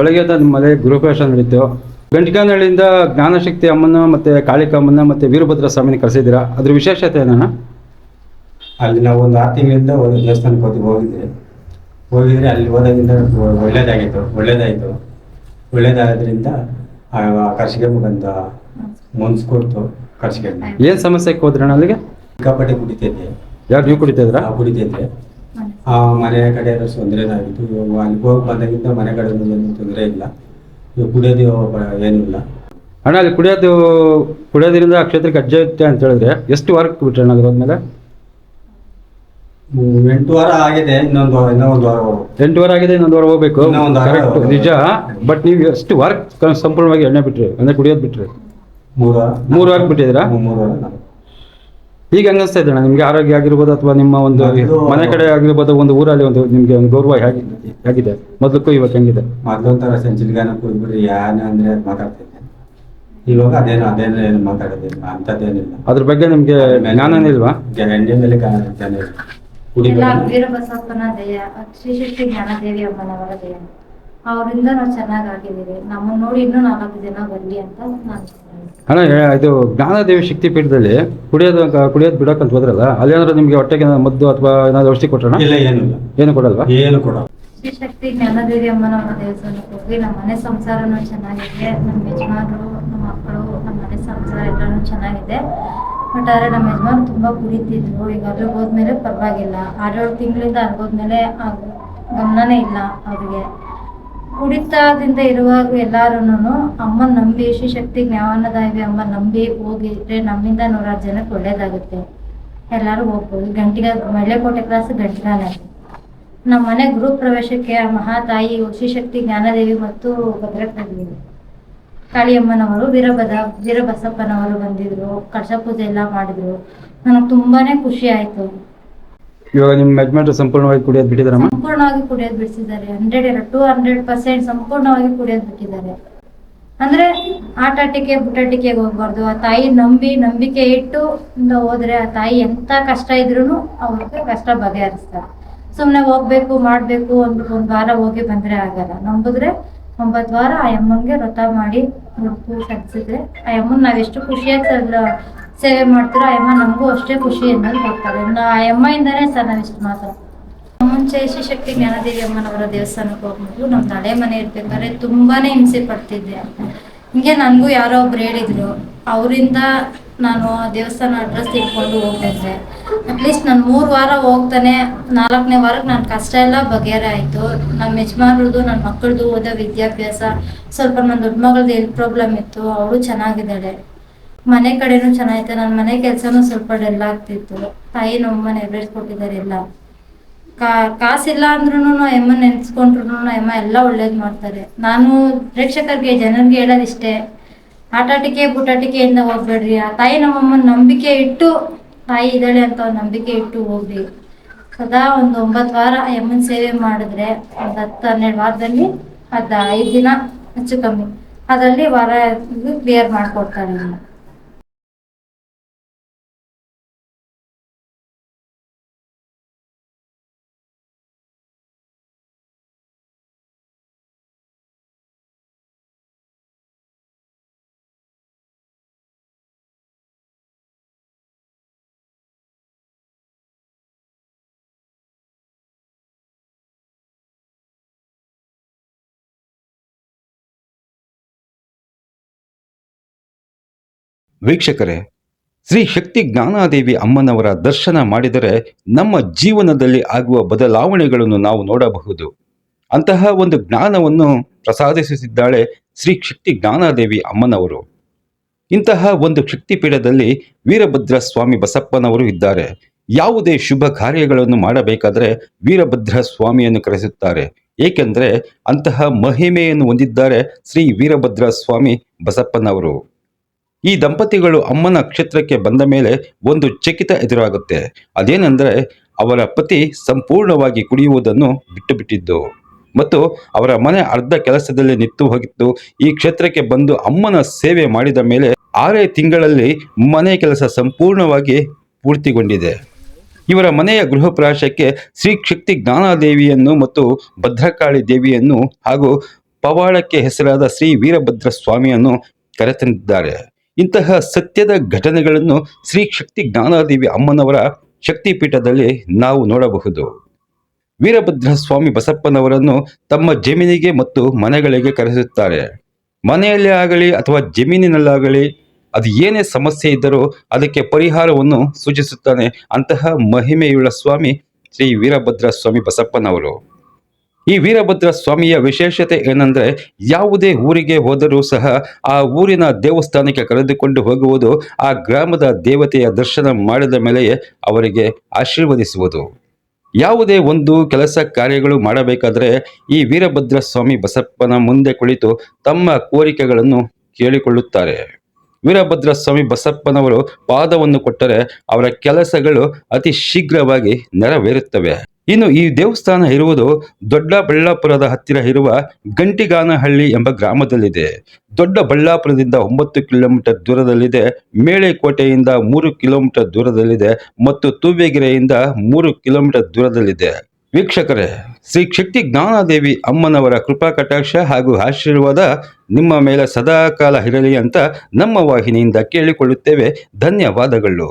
ಬೆಳಗ್ಗೆ ಎದ್ದು ಮನೆ ಗೃಹಪ್ರವೇಶ ನಡೀತು. ಗಂಟಿಕಾನಹಳ್ಳಿಯಿಂದ ಜ್ಞಾನಶಕ್ತಿ ಅಮ್ಮನ ಮತ್ತೆ ಕಾಳಿಕಾಮ್ಮನ ಮತ್ತೆ ವೀರಭದ್ರ ಸ್ವಾಮಿನ ಕರೆಸಿದ್ದೀರಾ? ಅದ್ರ ವಿಶೇಷತೆ ಏನಣ್ಣ? ಅಲ್ಲಿ ನಾವು ಒಂದು ಆರು ತಿಂಗಳಿಂದ ಒಂದು ದೇವಸ್ಥಾನಕ್ಕೆ ಹೋಗಿ ಹೋಗಿದ್ರೆ ಹೋಗಿದ್ರೆ ಅಲ್ಲಿ ಹೋದಾಗಿಂದ ಒಳ್ಳೇದಾಗಿತ್ತು ಒಳ್ಳೇದಾಯಿತು. ಒಳ್ಳೇದಾದ್ರಿಂದ ಆ ಕರ್ಸಿಗೆ ಬಂದ ಮುನ್ಸ್ ಕೊಡ್ತು ಕರ್ಸಿಗೆ ಏನ್ ಸಮಸ್ಯೆಗೆ ಹೋದ್ರಣ್ಣ ಅಲ್ಲಿಗೆ? ಸಿಕ್ಕಾಪಟ್ಟೆ ಕುಡಿತೈತೆ ಯಾರು ನೀವು ಕುಡಿತಿದ್ರಾ? ಆ ಕುಡಿತಿದ್ದೆ. ಆ ಮನೆಯ ಕಡೆ ಎಲ್ಲ ತೊಂದರೆ ಆಗಿತ್ತು ಇವಾಗ ಅಲ್ಲಿ ಹೋಗಿ ಬಂದಾಗಿಂದ ಮನೆ ಕಡೆ ಏನು ತೊಂದರೆ ಇಲ್ಲ. ಇವಾಗ ಕುಡಿಯೋದು ಏನೂ ಇಲ್ಲ. ಅಣ್ಣ ಅಲ್ಲಿ ಕುಡಿಯೋದು ಕುಡಿಯೋದ್ರಿಂದ ಆ ಕ್ಷೇತ್ರಕ್ಕೆ ಅಜ್ಜೆ ಇತ್ತೆ ಅಂತ ಹೇಳಿದ್ರೆ ಎಷ್ಟು ವಾರಕ್ಕೆ ಬಿಟ್ರೆ ಅಣ್ಣ ಅದ್ರದ್ಮೇಲೆ ಎಂಟು ವಾರ ಆಗಿದೆ ಇನ್ನೊಂದು ವಾರ- ಇನ್ನೊಂದು ವಾರ ಹೋಗ್ಬೇಕು. ಎಂಟು ವಾರ ಆಗಿದೆ ಇನ್ನೊಂದು ವಾರ ಹೋಗ್ಬೇಕು. ವಾರ ಕರೆಕ್ಟ್ ಹೋಗ್ಬೇಕು. ನಿಜ. ಬಟ್ ನೀವು ಎಷ್ಟು ವಾರ ಸಂಪೂರ್ಣವಾಗಿ ಎಣ್ಣೆ ಬಿಟ್ರಿ? ಅಂದ್ರೆ ಕುಡಿಯೋದು ಬಿಟ್ರಿ? ಮೂರು ವಾರ. ಮೂರು ವಾರಕ್ಕೆ ಬಿಟ್ಟಿದ್ದೀರಾ? ಮೂರು ವಾರ. ಈಗ ಅನ್ನಿಸ್ತಾ ಇದೆ ನಿಮ್ಗೆ ಆರೋಗ್ಯ ಆಗಿರ್ಬೋದು ಅಥವಾ ನಿಮ್ಮ ಒಂದು ಮೊದ್ಲು- ಮನೆ ಕಡೆ ಆಗಿರ್ಬೋದು ಒಂದು ಊರಲ್ಲಿ ಒಂದು ನಿಮ್ಗೆ ಒಂದು ಗೌರವ ಹೇಗೆ ಹೇಗಿದೆ? ಮೊದಲಕ್ಕೂ ಇವಾಗ ಹೆಂಗಿದೆ? ಸೆಂಚುರಿ ಗಾನ ಕುಡಿದ್ಬಿಟ್ರೆ ಯಾನ ಅಂದ್ರೆ ಮಾತಾಡ್ತೀನಿ ಮಾತಾಡ್ತಿದ್ದೆ. ಇವಾಗ ಅದೇನು ಅದೇನು ಏನು ಮಾತಾಡೋದಿಲ್ಲ ಅಂಥದ್ದೇನಿಲ್ಲ. ಅದ್ರ ಬಗ್ಗೆ ನಿಮ್ಗೆ ಜ್ಞಾನನೇ ಇಲ್ವಾ? ಗ್ಯಾರಂಟಿ ಮೇಲೆ ಜ್ಞಾನ ಇಲ್ಲ. ಕುಡಿಬೇಕು ಜ್ಞಾನದೇವಿ ಅಮ್ಮನವರ ದಯ ಅವರಿಂದ ನಾವು ಚೆನ್ನಾಗಾಗಿದ್ದೀವಿ. ನಮ್ಮನ್ನ ನೋಡಿ ಇನ್ನೂ ನಾಲ್ಕು ಜನ ಬರಲಿ ಅಂತ ನಾನು ಅಣ್ಣ ಇದು ಜ್ಞಾನದೇವಿ ಶಕ್ತಿ ಪೀಠದಲ್ಲಿ ಕುಡಿಯೋದು ಕುಡಿಯೋದು ಬಿಡಕ್ಕಂತ ಹೋದ್ರಲ್ಲ ಅಲ್ಲಿ ಏನಾದ್ರು ನಿಮ್ಗೆ ಹೊಟ್ಟೆಗೆ ಮದ್ದು ಅಥವಾ ಏನಾದ್ರು ಔಷಧಿ ಕೊಟ್ರಣ ಇಲ್ಲ ಏನಿಲ್ಲ ಏನು ಕೊಡಲ್ವಾ? ಏನು ಕೊಡ ಶ್ರೀಶಕ್ತಿ ಜ್ಞಾನದೇವಿ ಅಮ್ಮನವರ ದೇವಸ್ಥಾನಕ್ಕೆ ಹೋಗಿ ನಮ್ಮ ಮನೆ ಸಂಸಾರನೂ ಚೆನ್ನಾಗಿದೆ ನಮ್ಮ ಯಜಮಾನರು ನಮ್ಮ ಮಕ್ಕಳು ನಮ್ಮ ಮನೆ ಸಂಸಾರ ಎಲ್ಲಾನು ಚೆನ್ನಾಗಿದೆ. ಬಟ್ ಆದರೆ ನಮ್ಮ ಯಜಮಾನ್ ತುಂಬಾ ಕುಡಿತಿದ್ರು ಈಗ ಅಲ್ಲಿಗೆ ಹೋದ್ಮೇಲೆ ಪರವಾಗಿಲ್ಲ. ಆರೇಳು ತಿಂಗಳಿಂದ ಅಲ್ಗೋದ್ಮೇಲೆ ಗಮನನೇ ಇಲ್ಲ ಅವ್ರಿಗೆ. ಕುಡಿತದಿಂದ ಇರುವಾಗ ಎಲ್ಲಾರು ಅಮ್ಮ ನಂಬಿ ಶ್ರೀಶಕ್ತಿ ಜ್ಞಾನದಾಗಿ ಅಮ್ಮ ನಂಬಿ ಹೋಗಿದ್ರೆ ನಮ್ಮಿಂದ ನೂರಾರು ಜನಕ್ಕೆ ಒಳ್ಳೇದಾಗುತ್ತೆ. ಎಲ್ಲರೂ ಹೋಗ್ಬೋದು. ಗಂಟಿಗ ಮಳ್ಳೆಕೋಟೆ ಕ್ರಾಸ್ ಗಂಟಿಗಾನೆ ನಮ್ಮ ಮನೆ ಗೃಹ ಪ್ರವೇಶಕ್ಕೆ ಮಹಾತಾಯಿ ಶಕ್ತಿ ಜ್ಞಾನದೇವಿ ಮತ್ತು ಭದ್ರಕಾಳಿ ಕಾಳಿಯಮ್ಮನವರು ವೀರಭದ ವೀರಬಸಪ್ಪನವರು ಬಂದಿದ್ರು. ಕಳಶ ಪೂಜೆ ಎಲ್ಲ ಮಾಡಿದ್ರು. ನನಗೆ ತುಂಬಾನೇ ಖುಷಿ ಆಯ್ತು. ಇವಾಗ ನಿಮ್ ಯಜಮಾನ್ರು ಸಂಪೂರ್ಣವಾಗಿ ಕುಡಿಯೋದು ಬಿಟ್ಟಿದಾರಮ್ಮ ಸಂಪೂರ್ಣವಾಗಿ ಕುಡಿಯೋದ್ ಬಿಡಿಸಿದ್ದಾರೆ. ಹಂಡ್ರೆಡ್ ಇಲ್ಲ ಟೂ ಹಂಡ್ರೆಡ್ ಪರ್ಸೆಂಟ್ ಸಂಪೂರ್ಣವಾಗಿ ಕುಡಿಯೋದ್ ಬಿಟ್ಟಿದ್ದಾರೆ. ಅಂದ್ರೆ ಆಟಾಟಿಕೆ ಬುಟಾಟಿಕೆಗೆ ಹೋಗ್ಬಾರ್ದು. ಆ ತಾಯಿ ನಂಬಿ, ನಂಬಿಕೆ ಇಟ್ಟು ಹೋದ್ರೆ ಆ ತಾಯಿ ಎಂತ ಕಷ್ಟ ಇದ್ರೂನು ಅವ್ರಿಗೆ ಕಷ್ಟ ಬಗೆಹರಿಸ್ತಾರೆ. ಸುಮ್ಮನೆ ಹೋಗ್ಬೇಕು, ಮಾಡ್ಬೇಕು ಅಂದ್ಬಿಟ್ಟು ಒಂದ್ ವಾರ ಹೋಗಿ ಬಂದ್ರೆ ಆಗಲ್ಲ. ನಂಬಿದ್ರೆ ಒಂಬತ್ತು ವಾರ ಆ ಅಮ್ಮನ್ಗೆ ವ್ರತ ಮಾಡಿ ಸಜ್ಜಿದ್ರೆ ಆ ಅಮ್ಮನ್ ನಾವ್ ಎಷ್ಟು ಖುಷಿಯಾಗಿ ಸೇವೆ ಮಾಡ್ತಿರೋ ಅಮ್ಮ ನಮಗೂ ಅಷ್ಟೇ ಖುಷಿ ಅನ್ನೋದು ಹೋಗ್ತಾರೆ. ಅಮ್ಮಯಿಂದಾನೇ ಸರ್ ಇಷ್ಟು ಮಾತ್ರ. ಮುಂಚೆ ಶಕ್ತಿ ಜ್ಞಾನದೇವಿ ಅಮ್ಮನವರ ದೇವಸ್ಥಾನಕ್ಕೆ ಹೋಗ್ಬಿಟ್ಟು ನಮ್ಮ ತಲೆ ಮನೆ ಇರ್ಬೇಕಾದ್ರೆ ತುಂಬಾನೇ ಹಿಂಸೆ ಪಡ್ತಿದ್ದೆ. ಹಿಂಗೆ ನನಗೂ ಯಾರೋ ಒಬ್ರು ಹೇಳಿದ್ರು. ಅವರಿಂದ ನಾನು ದೇವಸ್ಥಾನ ಅಡ್ರೆಸ್ ಇಟ್ಕೊಂಡು ಹೋಗ್ತಿದ್ದೆ ಅಟ್ಲೀಸ್ಟ್ ನಾನು ಮೂರು ವಾರ ಹೋಗ್ತಾನೆ. ನಾಲ್ಕನೇ ವಾರಕ್ಕೆ ನನ್ನ ಕಷ್ಟ ಎಲ್ಲ ಬಗೆಹರ ಆಯಿತು. ನಮ್ಮ ಯಜಮಾನ್ರದ್ದು ನನ್ನ ಮಕ್ಕಳದು ಓದೋ ವಿದ್ಯಾಭ್ಯಾಸ, ಸ್ವಲ್ಪ ನನ್ನ ದೊಡ್ಡ ಮಗಳದ್ದು ಎಲ್ಲಿ ಪ್ರಾಬ್ಲಮ್ ಇತ್ತು. ಅವಳು ಚೆನ್ನಾಗಿದ್ದಾಳೆ. ಮನೆ ಕಡೆನೂ ಚೆನ್ನಾಗಿತ್ತು. ನನ್ನ ಮನೆ ಕೆಲಸನೂ ಸ್ವಲ್ಪ ಡಲ್ ಆಗ್ತಿತ್ತು. ತಾಯಿ ನಮ್ಮಮ್ಮ ನೆರವೇರಿಸ್ಕೊಟ್ಟಿದ್ದಾರೆ ಎಲ್ಲ. ಕಾ, ಕಾಸಿಲ್ಲ ಅಂದ್ರೂ ಎಮ್ಮ ನೆನ್ಸ್ಕೊಂಡ್ರು ಎಮ್ಮ ಎಲ್ಲ ಒಳ್ಳೇದು ಮಾಡ್ತಾರೆ. ನಾನು ಪ್ರೇಕ್ಷಕರಿಗೆ, ಜನರಿಗೆ ಹೇಳೋದಿಷ್ಟೇ ಆಟಾಟಿಕೆ, ಬುಟಾಟಿಕೆಯಿಂದ ಹೋಗ್ಬೇಡ್ರಿ. ಆ ತಾಯಿ ನಮ್ಮಮ್ಮನ ನಂಬಿಕೆ ಇಟ್ಟು, ತಾಯಿ ಇದ್ದಾಳೆ ಅಂತ ಒಂದು ನಂಬಿಕೆ ಇಟ್ಟು ಹೋಗ್ರಿ. ಸದಾ ಒಂದು ಒಂಬತ್ತು ವಾರ ಎಮ್ಮನ ಸೇವೆ ಮಾಡಿದ್ರೆ ಒಂದು ಹತ್ತು, ಹನ್ನೆರಡು ವಾರದಲ್ಲಿ ಅದು ಐದು ದಿನ ಹೆಚ್ಚು ಕಮ್ಮಿ. ಅದರಲ್ಲಿ ವಾರ ಕ್ಲಿಯರ್ ಮಾಡಿಕೊಡ್ತಾರೆ ವೀಕ್ಷಕರೇ, ಶ್ರೀ ಶಕ್ತಿ ಜ್ಞಾನಾದೇವಿ ಅಮ್ಮನವರ ದರ್ಶನ ಮಾಡಿದರೆ ನಮ್ಮ ಜೀವನದಲ್ಲಿ ಆಗುವ ಬದಲಾವಣೆಗಳನ್ನು ನಾವು ನೋಡಬಹುದು. ಅಂತಹ ಒಂದು ಜ್ಞಾನವನ್ನು ಪ್ರಸಾದಿಸುತ್ತಿದ್ದಾಳೆ ಶ್ರೀ ಶಕ್ತಿ ಜ್ಞಾನಾದೇವಿ ಅಮ್ಮನವರು. ಇಂತಹ ಒಂದು ಶಕ್ತಿಪೀಠದಲ್ಲಿ ವೀರಭದ್ರ ಸ್ವಾಮಿ ಬಸಪ್ಪನವರು ಇದ್ದಾರೆ. ಯಾವುದೇ ಶುಭ ಕಾರ್ಯಗಳನ್ನು ಮಾಡಬೇಕಾದರೆ ವೀರಭದ್ರ ಸ್ವಾಮಿಯನ್ನು ಕರೆಸುತ್ತಾರೆ. ಏಕೆಂದರೆ ಅಂತಹ ಮಹಿಮೆಯನ್ನು ಹೊಂದಿದ್ದಾರೆ ಶ್ರೀ ವೀರಭದ್ರ ಸ್ವಾಮಿ ಬಸಪ್ಪನವರು. ಈ ದಂಪತಿಗಳು ಅಮ್ಮನ ಕ್ಷೇತ್ರಕ್ಕೆ ಬಂದ ಮೇಲೆ ಒಂದು ಚಕಿತ ಎದುರಾಗುತ್ತೆ. ಅದೇನೆಂದರೆ ಅವರ ಪತಿ ಸಂಪೂರ್ಣವಾಗಿ ಕುಡಿಯುವುದನ್ನು ಬಿಟ್ಟುಬಿಟ್ಟಿದ್ದು. ಮತ್ತು ಅವರ ಮನೆ ಅರ್ಧ ಕೆಲಸದಲ್ಲಿ ನಿಂತು ಹೋಗಿತ್ತು. ಈ ಕ್ಷೇತ್ರಕ್ಕೆ ಬಂದು ಅಮ್ಮನ ಸೇವೆ ಮಾಡಿದ ಮೇಲೆ ಆರೇ ತಿಂಗಳಲ್ಲಿ ಮನೆ ಕೆಲಸ ಸಂಪೂರ್ಣವಾಗಿ ಪೂರ್ತಿಗೊಂಡಿದೆ. ಇವರ ಮನೆಯ ಗೃಹ ಪ್ರವೇಶಕ್ಕೆ ಶ್ರೀ ಶಕ್ತಿ ಜ್ಞಾನದೇವಿಯನ್ನು ಮತ್ತು ಭದ್ರಕಾಳಿ ದೇವಿಯನ್ನು ಹಾಗೂ ಪವಾಳಕ್ಕೆ ಹೆಸರಾದ ಶ್ರೀ ವೀರಭದ್ರ ಸ್ವಾಮಿಯನ್ನು ಕರೆತಂದಿದ್ದಾರೆ. ಇಂತಹ ಸತ್ಯದ ಘಟನೆಗಳನ್ನು ಶ್ರೀ ಶಕ್ತಿ ಜ್ಞಾನಾದೇವಿ ಅಮ್ಮನವರ ಶಕ್ತಿಪೀಠದಲ್ಲಿ ನಾವು ನೋಡಬಹುದು. ವೀರಭದ್ರ ಸ್ವಾಮಿ ಬಸಪ್ಪನವರನ್ನು ತಮ್ಮ ಜಮೀನಿಗೆ ಮತ್ತು ಮನೆಗಳಿಗೆ ಕರೆಸುತ್ತಾರೆ. ಮನೆಯಲ್ಲೇ ಆಗಲಿ ಅಥವಾ ಜಮೀನಿನಲ್ಲಾಗಲಿ ಅದು ಏನೇ ಸಮಸ್ಯೆ ಇದ್ದರೂ ಅದಕ್ಕೆ ಪರಿಹಾರವನ್ನು ಸೂಚಿಸುತ್ತಾನೆ ಅಂತಹ ಮಹಿಮೆಯುಳ್ಳ ಸ್ವಾಮಿ ಶ್ರೀ ವೀರಭದ್ರ ಸ್ವಾಮಿ ಬಸಪ್ಪನವರು. ಈ ವೀರಭದ್ರ ಸ್ವಾಮಿಯ ವಿಶೇಷತೆ ಏನಂದ್ರೆ ಯಾವುದೇ ಊರಿಗೆ ಹೋದರೂ ಸಹ ಆ ಊರಿನ ದೇವಸ್ಥಾನಕ್ಕೆ ಕರೆದುಕೊಂಡು ಹೋಗುವುದು, ಆ ಗ್ರಾಮದ ದೇವತೆಯ ದರ್ಶನ ಮಾಡಿದ ಮೇಲೆಯೇ ಅವರಿಗೆ ಆಶೀರ್ವದಿಸುವುದು. ಯಾವುದೇ ಒಂದು ಕೆಲಸ ಕಾರ್ಯಗಳು ಮಾಡಬೇಕಾದರೆ ಈ ವೀರಭದ್ರ ಸ್ವಾಮಿ ಬಸಪ್ಪನ ಮುಂದೆ ಕುಳಿತು ತಮ್ಮ ಕೋರಿಕೆಗಳನ್ನು ಕೇಳಿಕೊಳ್ಳುತ್ತಾರೆ. ವೀರಭದ್ರ ಸ್ವಾಮಿ ಬಸಪ್ಪನವರು ಪಾದವನ್ನು ಕೊಟ್ಟರೆ ಅವರ ಕೆಲಸಗಳು ಅತಿ ಶೀಘ್ರವಾಗಿ ನೆರವೇರುತ್ತವೆ. ಇನ್ನು ಈ ದೇವಸ್ಥಾನ ಇರುವುದು ದೊಡ್ಡಬಳ್ಳಾಪುರದ ಹತ್ತಿರ ಇರುವ ಗಂಟಿಗಾನಹಳ್ಳಿ ಎಂಬ ಗ್ರಾಮದಲ್ಲಿದೆ. ದೊಡ್ಡ ಬಳ್ಳಾಪುರದಿಂದ ಒಂಬತ್ತು ಕಿಲೋಮೀಟರ್ ದೂರದಲ್ಲಿದೆ, ಮೇಳೆಕೋಟೆಯಿಂದ ಮೂರು ಕಿಲೋಮೀಟರ್ ದೂರದಲ್ಲಿದೆ ಮತ್ತು ತೂವೆಗೆರೆಯಿಂದ ಮೂರು ಕಿಲೋಮೀಟರ್ ದೂರದಲ್ಲಿದೆ. ವೀಕ್ಷಕರೇ, ಶ್ರೀ ಶಕ್ತಿ ಜ್ಞಾನಾದೇವಿ ಅಮ್ಮನವರ ಕೃಪಾ ಕಟಾಕ್ಷ ಹಾಗೂ ಆಶೀರ್ವಾದ ನಿಮ್ಮ ಮೇಲೆ ಸದಾಕಾಲ ಇರಲಿ ಅಂತ ನಮ್ಮ ವಾಹಿನಿಯಿಂದ ಕೇಳಿಕೊಳ್ಳುತ್ತೇವೆ. ಧನ್ಯವಾದಗಳು.